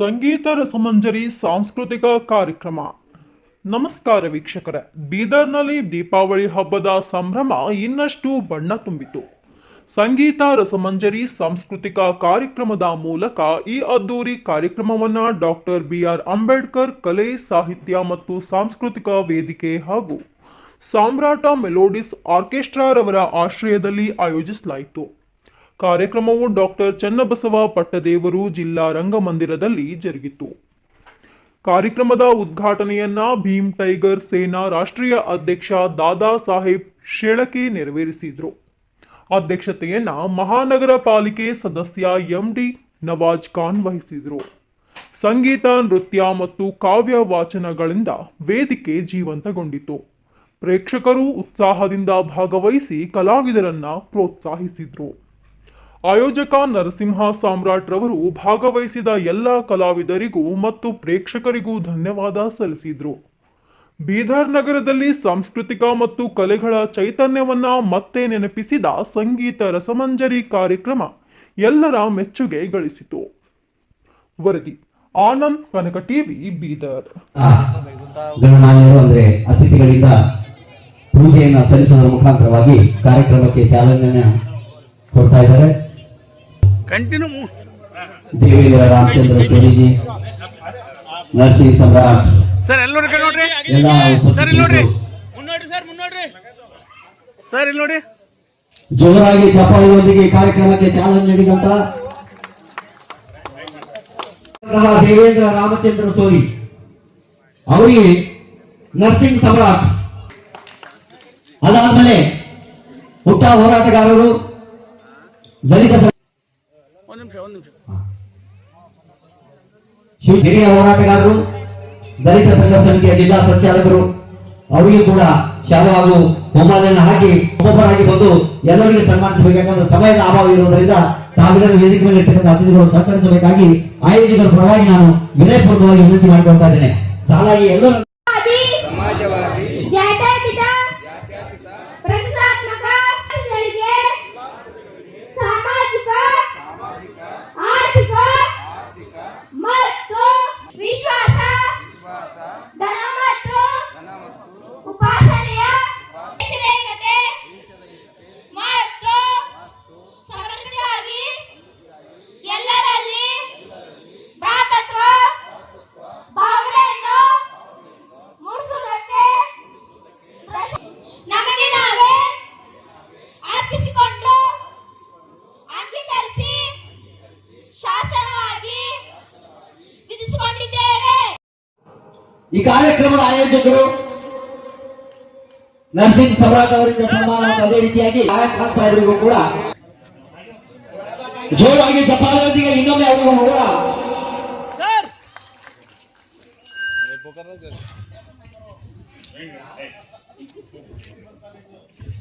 ಸಂಗೀತ ರಸಮಂಜರಿ ಸಾಂಸ್ಕೃತಿಕ ಕಾರ್ಯಕ್ರಮ. ನಮಸ್ಕಾರ ವೀಕ್ಷಕರ. ಬೀದರ್ನಲ್ಲಿ ದೀಪಾವಳಿ ಹಬ್ಬದ ಸಂಭ್ರಮ ಇನ್ನಷ್ಟು ಬಣ್ಣ ತುಂಬಿತು. ಸಂಗೀತ ರಸಮಂಜರಿ ಸಾಂಸ್ಕೃತಿಕ ಕಾರ್ಯಕ್ರಮದ ಮೂಲಕ ಈ ಅದ್ದೂರಿ ಕಾರ್ಯಕ್ರಮವನ್ನ ಡಾಕ್ಟರ್ ಬಿ ಆರ್ ಅಂಬೇಡ್ಕರ್ ಕಲೆ, ಸಾಹಿತ್ಯ ಮತ್ತು ಸಾಂಸ್ಕೃತಿಕ ವೇದಿಕೆ ಹಾಗೂ ಸಾಮ್ರಾಟ ಮೆಲೋಡಿಸ್ ಆರ್ಕೆಸ್ಟ್ರಾರವರ ಆಶ್ರಯದಲ್ಲಿ ಆಯೋಜಿಸಲಾಯಿತು. ಕಾರ್ಯಕ್ರಮವು ಡಾಕ್ಟರ್ ಚನ್ನಬಸವ ಪಟ್ಟದೇವರು ಜಿಲ್ಲಾ ರಂಗಮಂದಿರದಲ್ಲಿ ಜರುಗಿತು. ಕಾರ್ಯಕ್ರಮದ ಉದ್ಘಾಟನೆಯನ್ನ ಭೀಮ್ ಟೈಗರ್ ಸೇನಾ ರಾಷ್ಟ್ರೀಯ ಅಧ್ಯಕ್ಷ ದಾದಾ ಸಾಹೇಬ್ ಶೇಳಕೆ ನೆರವೇರಿಸಿದ್ರು. ಅಧ್ಯಕ್ಷತೆಯನ್ನ ಮಹಾನಗರ ಪಾಲಿಕೆ ಸದಸ್ಯ ಎಂಡಿ ನವಾಜ್ ಖಾನ್ ವಹಿಸಿದ್ರು. ಸಂಗೀತ, ನೃತ್ಯ ಮತ್ತು ಕಾವ್ಯ ವಾಚನಗಳಿಂದ ವೇದಿಕೆ ಜೀವಂತಗೊಂಡಿತು. ಪ್ರೇಕ್ಷಕರು ಉತ್ಸಾಹದಿಂದ ಭಾಗವಹಿಸಿ ಕಲಾವಿದರನ್ನ ಪ್ರೋತ್ಸಾಹಿಸಿದ್ರು. ಆಯೋಜಕ ನರಸಿಂಹ ಸಾಮ್ರಾಟ್ ರವರು ಭಾಗವಹಿಸಿದ ಎಲ್ಲ ಕಲಾವಿದರಿಗೂ ಮತ್ತು ಪ್ರೇಕ್ಷಕರಿಗೂ ಧನ್ಯವಾದ ಸಲ್ಲಿಸಿದ್ರು. ಬೀದರ್ ನಗರದಲ್ಲಿ ಸಾಂಸ್ಕೃತಿಕ ಮತ್ತು ಕಲೆಗಳ ಚೈತನ್ಯವನ್ನ ಮತ್ತೆ ನೆನಪಿಸಿದ ಸಂಗೀತ ರಸಮಂಜರಿ ಕಾರ್ಯಕ್ರಮ ಎಲ್ಲರ ಮೆಚ್ಚುಗೆ ಗಳಿಸಿತು. ವರದಿ, ಆನಂದ್ ಕನಕ ಟಿವಿ, ಬೀದರ್. ಅತಿಥಿಗಳಿಂದ ಪೂಜೆಯನ್ನು ಸಲ್ಲಿಸುವುದರ ಮುಖಾಂತರವಾಗಿ ಕಾರ್ಯಕ್ರಮಕ್ಕೆ ಚಾಲನೆಯನ್ನು ಕೊಡ್ತಾ ಇದ್ದಾರೆ. Continue Devendra Ramachandra Swamiji nursing Samrat. Sir ಎಲ್ಲ ನೋಡ್ರಿ. ನೋಡ್ರಿ ಸರ್ ಇಲ್ಲಿ ನೋಡ್ರಿ. ಮುನ್ನೋಡ್ರಿ ಸರ್ ಮುನ್ನೋಡ್ರಿ. ಸರ್ ಇಲ್ಲಿ ನೋಡಿ ಜೋರಾಗಿ ಚಪ್ಪಾಳೆಯೊಂದಿಗೆ ಕಾರ್ಯಕ್ರಮಕ್ಕೆ ಚಾಲನೆ ನೀಡಿದಂತ ದೇವೇಂದ್ರ ರಾಮಚಂದ್ರ ಸೋರಿ ಅವರಿಗೆ ನರ್ಸಿಂಗ್ ಸಮ್ರಾಟ್. ಅದಾದ್ಮೇಲೆ ಹುಟ್ಟ ಹೋರಾಟಗಾರರು ದಲಿತ ಸಂ- ಒಂದ್ ನಿಮಿಷ ಒಂದ್ ನಿಮಿಷ ಶಿವ- ಹಿರಿಯ ಹೋರಾಟಗಾರರು, ದಲಿತ ಸಂಘ ಸಮಿತಿಯ ಜಿಲ್ಲಾ ಸಂಚಾಲಕರು, ಅವರಿಗೂ ಕೂಡ ಶಾಲು ಹಾಗೂ ಹೋಮಾಲೆಯನ್ನು ಹಾಕಿ ಒಬ್ಬೊಬ್ಬರಾಗಿ ಬಂದು ಎಲ್ಲರಿಗೆ ಸನ್ಮಾನಿಸಬೇಕಾದ ಸಮಯದ ಅಭಾವ ಇರುವುದರಿಂದ ತಾವೆಲ್ಲರೂ ವೇದಿಕೆ ಮೇಲೆ ಇರ್ತಕ್ಕಂಥ ಅತಿಥಿಗಳು ಸಹಕರಿಸಬೇಕಾಗಿ ಆಯೋಜಕರ ಪರವಾಗಿ ನಾನು ವಿನಯಪೂರ್ವಕವಾಗಿ ವಿನಂತಿ ಮಾಡಿಕೊಳ್ತಾ ಇದ್ದೇನೆ. ಸಾಲಾಗಿ ಎಲ್ಲರೂ ಈ ಕಾರ್ಯಕ್ರಮದ ಆಯೋಜಕರು ನರಸಿಂಗ್ ಸೌರಾಜ್ ಅವರಿಂದ ಸನ್ಮಾನ ಅದೇ ರೀತಿಯಾಗಿ ಸಾಹೇಬರಿಗೂ ಕೂಡ ಜೋರಾಗಿ ಚಪ್ಪಾಲೊಂದಿಗೆ ಇನ್ನೊಮ್ಮೆ ಅವರಿಗೂ ಹೋಗೋಣ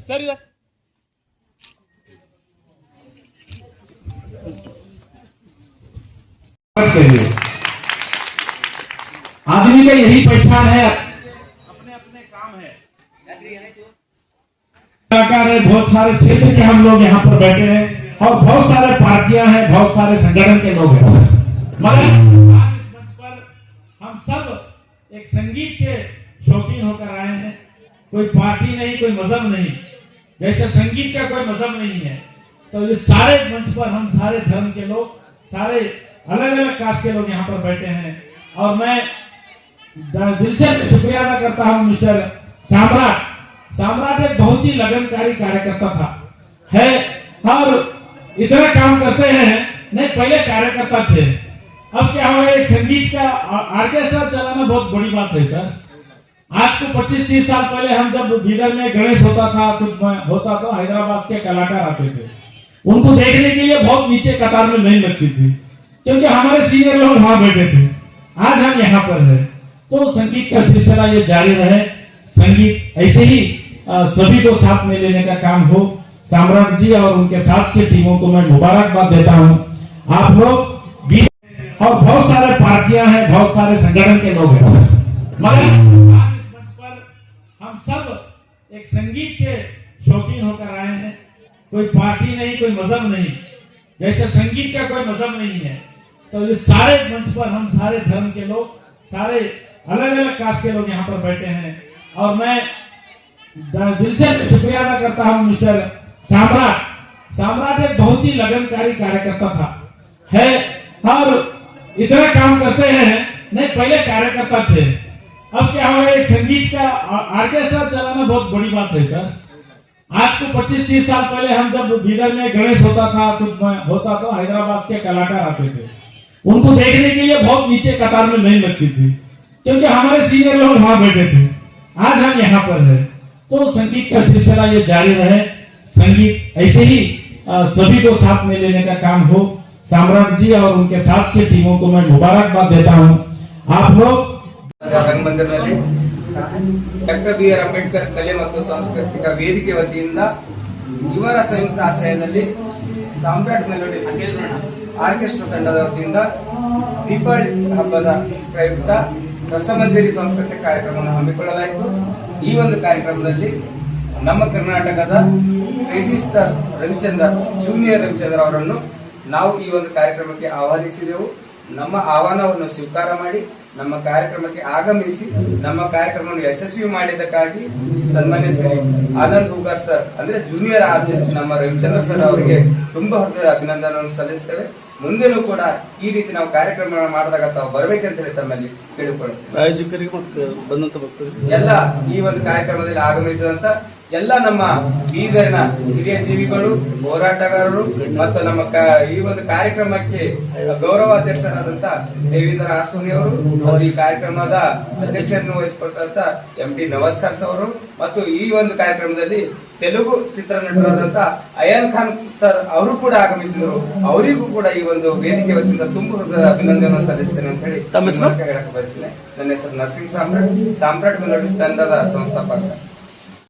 ಸರಿ Thank you. आदमी का यही पहचान है। अपने अपने काम है। कलाकार है बहुत सारे क्षेत्र के हम लोग यहाँ पर बैठे हैं और बहुत सारे पार्टियाँ हैं बहुत सारे संगठन के लोग हैं। मगर आज इस मंच पर हम सब एक संगीत के शौकीन होकर आए हैं। कोई पार्टी नहीं कोई मज़हब नहीं। जैसे संगीत का कोई मज़हब नहीं है तो इस सारे मंच पर हम सारे धर्म के लोग सारे अलग अलग कास्ट के लोग यहाँ पर बैठे हैं। और मैं दिल से शुक्रिया अदा करता हूँ, मिस्टर साम्राट। साम्राट एक बहुत ही लगनकारी कार्यकर्ता था। है, और इतना काम करते हैं, नहीं, पहले कार्यकर्ता थे। अब क्या हुआ, एक संगीत का ऑर्केस्ट्रा चलाना बहुत बड़ी बात है, सर। आज को 25-30 साल पहले हम जब बीदर में गणेश होता था कुछ होता था हैदराबाद के कलाकार आते थे। उनको देखने के लिए बहुत नीचे कतार में नहीं लगती थी, क्योंकि हमारे सीनियर लोग वहाँ बैठे थे। आज हम यहाँ पर हैं। तो संगीत का सिलसिला ये जारी रहे। संगीत ऐसे ही अ, सभी को साथ में लेने का काम हो। साम्राट जी और उनके साथ के टीमों को मैं मुबारकबाद देता हूँ। आप लोग भी और बहुत सारे पार्टियाँ हैं बहुत सारे संगठन के लोग हैं। मगर हम सब एक संगीत के शौकीन होकर आए हैं। कोई पार्टी नहीं कोई मज़हब नहीं। जैसे संगीत का कोई मज़हब नहीं है तो इस सारे मंच पर हम सारे धर्म के लोग सारे अलग अलग कास्ट के लोग यहाँ पर बैठे हैं। और मैं दिल से शुक्रिया अदा करता हूँ, मिस्टर साम्राट। साम्राट एक बहुत ही लगनकारी कार्यकर्ता था। है, और इतना काम करते हैं। नहीं, पहले कार्यकर्ता थे। अब क्या हुआ, एक संगीत का ऑर्केस्ट्रा चलाना बहुत बड़ी बात है, सर। आज को 25-30 साल पहले हम जब बीदर में गणेश होता था कुछ होता था हैदराबाद के कलाकार आते थे। उनको देखने के लिए बहुत नीचे कतार में नहीं लगती थी। क्योंकि हमारे सीनियर लोग वहां बैठे थे आज हम यहाँ पर हैं तो संगीत का सिलसिला ये जारी रहे संगीत ऐसे ही अ, सभी को साथ में लेने का काम हो साम्राट जी और उनके साथ के टीमों को मैं मुबारकबाद देता हूँ आप लोग ರಂಗಮಂದಿರದಲ್ಲಿ ಡಾಕ್ಟರ್ ಬಿ ಆರ್ ಅಂಬೇಡ್ಕರ್ ಕಲೆ ಮತ್ತು ಸಾಂಸ್ಕೃತಿಕ ವೇದಿಕೆ ವತಿಯಿಂದ ಇವರ ಸಂಯುಕ್ತ ಆಶ್ರಯದಲ್ಲಿ ಸಾಮ್ರಾಟ್ ಮೆಲೋಡಿಸ್ ಆರ್ಕೆಸ್ಟ್ರಾ ತಂಡದ ವತಿಯಿಂದ ದೀಪಾವಳಿ ಹಬ್ಬದ ಪ್ರಯುಕ್ತ ರಸಮಂಜರಿ ಸಾಂಸ್ಕೃತಿಕ ಕಾರ್ಯಕ್ರಮವನ್ನು ಹಮ್ಮಿಕೊಳ್ಳಲಾಯಿತು. ಈ ಒಂದು ಕಾರ್ಯಕ್ರಮದಲ್ಲಿ ನಮ್ಮ ಕರ್ನಾಟಕದ ರಿಜಿಸ್ಟರ್ ರವಿಚಂದ್ರ ಜೂನಿಯರ್ ರವಿಚಂದ್ರ ಅವರನ್ನು ನಾವು ಈ ಒಂದು ಕಾರ್ಯಕ್ರಮಕ್ಕೆ ಆಹ್ವಾನಿಸಿದೆವು. ನಮ್ಮ ಆಹ್ವಾನವನ್ನು ಸ್ವೀಕಾರ ಮಾಡಿ ನಮ್ಮ ಕಾರ್ಯಕ್ರಮಕ್ಕೆ ಆಗಮಿಸಿ ನಮ್ಮ ಕಾರ್ಯಕ್ರಮವನ್ನು ಯಶಸ್ವಿ ಮಾಡಿದ್ದಕ್ಕಾಗಿ ಸನ್ಮಾನ್ಯ ಶ್ರೀ ಆನಂದ್ ಹೂಗಾರ್ ಸರ್ ಅಂದ್ರೆ ಜೂನಿಯರ್ ಆರ್ಟಿಸ್ಟ್ ನಮ್ಮ ರವಿಚಂದ್ರ ಸರ್ ಅವರಿಗೆ ತುಂಬಾ ಹೃದಯ ಅಭಿನಂದನೆಯನ್ನು ಸಲ್ಲಿಸ್ತೇವೆ. ಮುಂದೆನೂ ಕೂಡ ಈ ರೀತಿ ನಾವು ಕಾರ್ಯಕ್ರಮ ಮಾಡಿದಾಗ ತಾವು ಬರ್ಬೇಕಂತ ಹೇಳಿ ತಮ್ಮಲ್ಲಿ ಕೇಳಿಕೊಳ್ಳುತ್ತೇವೆ. ಆಯೋಜಕರಿಗೆ ಮತ್ತು ಬಂದಂತ ಭಕ್ತರಿಗೆ. ಎಲ್ಲ ಈ ಒಂದು ಕಾರ್ಯಕ್ರಮದಲ್ಲಿ ಆಗಮಿಸಿದಂತ ಎಲ್ಲ ನಮ್ಮ ಬೀದರ್ನ ಹಿರಿಯ ಜೀವಿಗಳು ಹೋರಾಟಗಾರರು ಮತ್ತು ನಮ್ಮ ಈ ಒಂದು ಕಾರ್ಯಕ್ರಮಕ್ಕೆ ಗೌರವಾಧ್ಯಕ್ಷರಾದಂತ ದೇವೇಂದ್ರ ಆಸೋನಿ ಅವರು ಈ ಕಾರ್ಯಕ್ರಮದ ಅಧ್ಯಕ್ಷರನ್ನು ವಹಿಸಿಕೊಟ್ಟಂತ ಎಂ ಡಿ ನವಾಜ್ ಅವರು ಮತ್ತು ಈ ಒಂದು ಕಾರ್ಯಕ್ರಮದಲ್ಲಿ ತೆಲುಗು ಚಿತ್ರನಟರಾದಂತ ಅಯಾನ್ ಖಾನ್ ಸರ್ ಅವರು ಕೂಡ ಆಗಮಿಸಿದರು. ಅವರಿಗೂ ಕೂಡ ಈ ಒಂದು ವೇದಿಕೆ ವತಿಯಿಂದ ತುಂಬ ಹೃದಯದ ಅಭಿನಂದನೆ ಸಲ್ಲಿಸ್ತೇನೆ ಅಂತ ಹೇಳಿ ತಮ್ಮ ಹೆಸರು? ಹೇಳಕ್ ಬಯಸ್ತೇನೆ. ನನ್ನ ಹೆಸರು ನರ್ಸಿಂಗ್ ಸಾಮ್ರಾಟ್. ಸಾಮ್ರಾಟ್ ಮೆಲೋಡಿಸ್ ತಂಡದ ಸಂಸ್ಥಾಪಕ.